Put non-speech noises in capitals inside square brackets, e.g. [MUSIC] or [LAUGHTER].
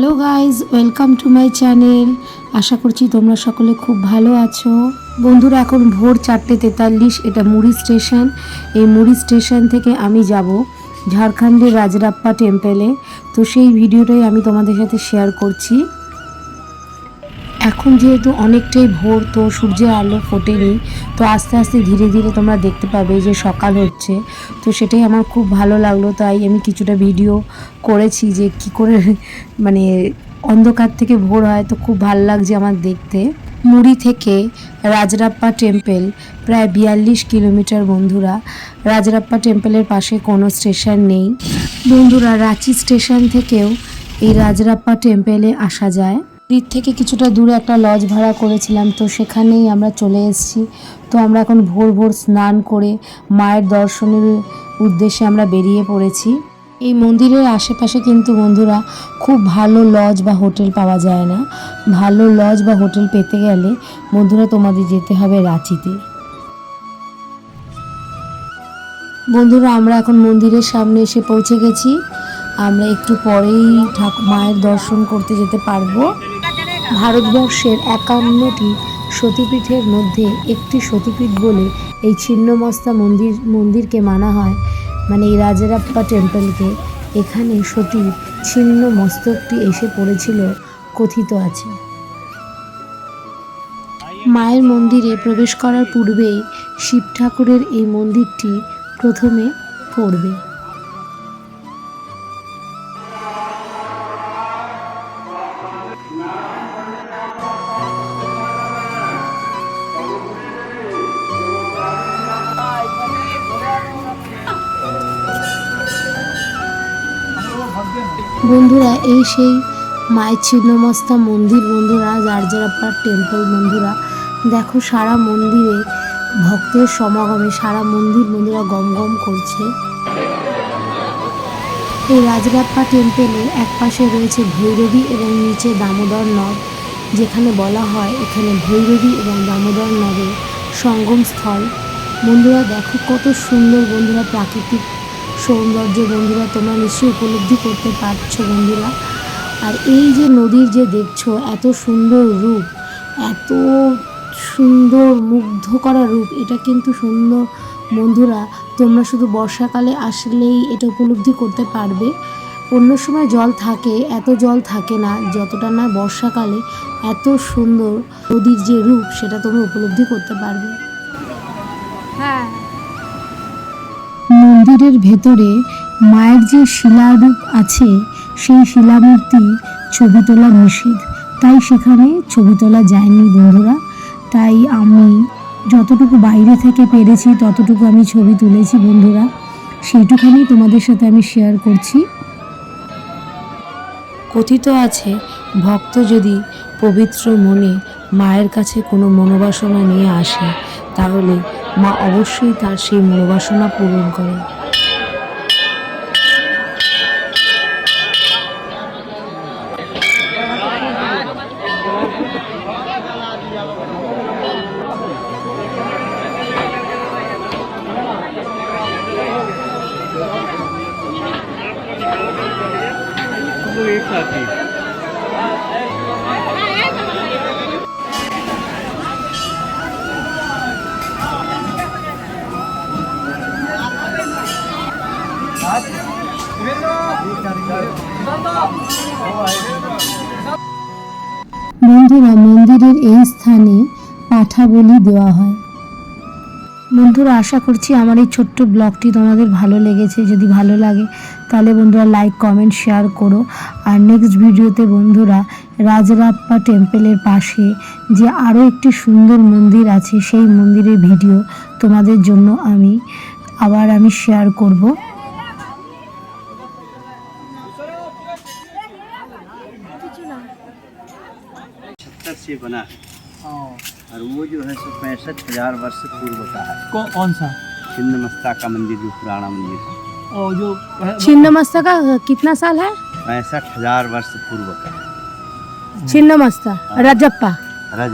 Hello guys welcome to my channel আশা করছি তোমরা সকলে খুব ভালো আছো। বন্ধুরা, এখন ভোর চারটে তেতাল্লিশ, এটা মুড়ি স্টেশন। এই মুড়ি স্টেশন থেকে আমি যাব ঝাড়খণ্ডের রাজরাপ্পা টেম্পেলে তো সেই ভিডিওটাই আমি তোমাদের সাথে শেয়ার করছি। এখন যেহেতু অনেকটাই ভোর, তো সূর্যের আলো ফোটেনি, তো আস্তে আস্তে ধীরে ধীরে তোমরা দেখতে পাবে যে সকাল হচ্ছে। তো সেটাই আমার খুব ভালো লাগল, তাই আমি কিছুটা ভিডিও করেছি যে কি করে [LAUGHS] মানে অন্ধকার থেকে ভোর হয়, তো খুব ভালো লাগছে আমার দেখতে। মুড়ি থেকে রাজরাপ্পা টেম্পেল, প্রায় বিয়াল্লিশ কিলোমিটার বন্ধুরা। রাজরাপ্পা টেম্পেলের পাশে কোনো স্টেশন নেই। বন্ধুরা, রাঁচি স্টেশন থেকেও এই রাজরাপ্পা টেম্পেলে আসা যায়। দিক থেকে কিছুটা দূরে একটা লজ ভাড়া করেছিলাম, তো সেখানেই আমরা চলে এসেছি। তো আমরা এখন ভোর ভোর স্নান করে মায়ের দর্শনের উদ্দেশ্যে আমরা বেরিয়ে পড়েছি। এই মন্দিরের আশেপাশে কিন্তু বন্ধুরা খুব ভালো লজ বা হোটেল পাওয়া যায় না। ভালো লজ বা হোটেল পেতে গেলে বন্ধুরা তোমাদের যেতে হবে রাঁচিতে। বন্ধুরা, আমরা এখন মন্দিরের সামনে এসে পৌঁছে গেছি। আমরা একটু পরেই ঠাকুর মায়ের দর্শন করতে যেতে পারব। ভারতবর্ষের একান্নটি সতীপীঠের মধ্যে একটি সতীপীঠ বলে এই ছিন্নমস্তা মন্দির, মন্দিরকে মানা হয়। মানে এই রাজারাপ্পা টেম্পলকে। এখানে সতী ছিন্ন মস্তকটি এসে পড়েছিল, কথিত আছে। মায়ের মন্দিরে প্রবেশ করার পূর্বেই শিব ঠাকুরের এই মন্দিরটি প্রথমে পড়বে। বন্ধুরা, এই সেই মায়ের ছিন্নমস্তা মন্দির বন্ধুরা জারজারাপ্পার টেম্পল বন্ধুরা। দেখো, সারা মন্দিরে ভক্তের সমাগমে, সারা মন্দির বন্ধুরা গম গম করছে। এই রাজরাপ্পা টেম্পেলের এক পাশে রয়েছে ভৈরবী এবং নিচে দামোদর নদ, যেখানে বলা হয় এখানে ভৈরবী এবং দামোদর নদের সঙ্গম স্থল বন্ধুরা, দেখো কত সুন্দর বন্ধুরা প্রাকৃতিক সৌন্দর্য বন্ধুরা, তোমরা নিশ্চয়ই উপলব্ধি করতে পারছ বন্ধুরা। আর এই যে নদীর যে দেখছ, এত সুন্দর রূপ, এত সুন্দর মুগ্ধ করা রূপ, এটা কিন্তু সুন্দর বন্ধুরা, তোমরা শুধু বর্ষাকালে আসলেই এটা উপলব্ধি করতে পারবে। অন্য সময় জল থাকে, এত জল থাকে না, যতটা না বর্ষাকালে, এত সুন্দর নদীর যে রূপ, সেটা তোমরা উপলব্ধি করতে পারবে। হ্যাঁ। মন্দিরের ভেতরে মায়ের যে শিলারূপ আছে, সেই শিলামূর্তি ছবি তোলা নিষেধ। তাই সেখানে ছবি তোলা যায়নি বন্ধুরা। তাই আমি যতটুকু বাইরে থেকে পেরেছি, ততটুকু আমি ছবি তুলেছি বন্ধুরা। সেইটুখানি তোমাদের সাথে আমি শেয়ার করছি। কথিত আছে, ভক্ত যদি পবিত্র মনে মায়ের কাছে কোনো মনোবাসনা নিয়ে আসে, তাহলে মা অবশ্যই তার সেই মনোবাসনা পূরণ করে Thank you. বন্ধুরা, মন্দিরের এই স্থানে পাঠা বলি দেওয়া হয়। বন্ধুরা, আশা করছি আমার এই ছোট্ট ব্লগটি তোমাদের ভালো লেগেছে। যদি ভালো লাগে, তাহলে বন্ধুরা লাইক কমেন্ট শেয়ার করো। আর নেক্সট ভিডিওতে বন্ধুরা, রাজরাপ্পা টেম্পেলের পাশে যে আরও একটি সুন্দর মন্দির আছে, সেই মন্দিরের ভিডিও তোমাদের জন্য আমি, আবার আমি শেয়ার করব। पत्थर से बना है। और वो जो है सो पैंसठ हज़ार वर्ष पूर्व का है। कौन कौन सा? छिन्न मस्ता का मंदिर जो पुराना मंदिर है। और जो छिन्नमस्ता का कितना साल है? पैंसठ हज़ार वर्ष पूर्व का छिन्न छिन्नमस्ता रजप्पा। रज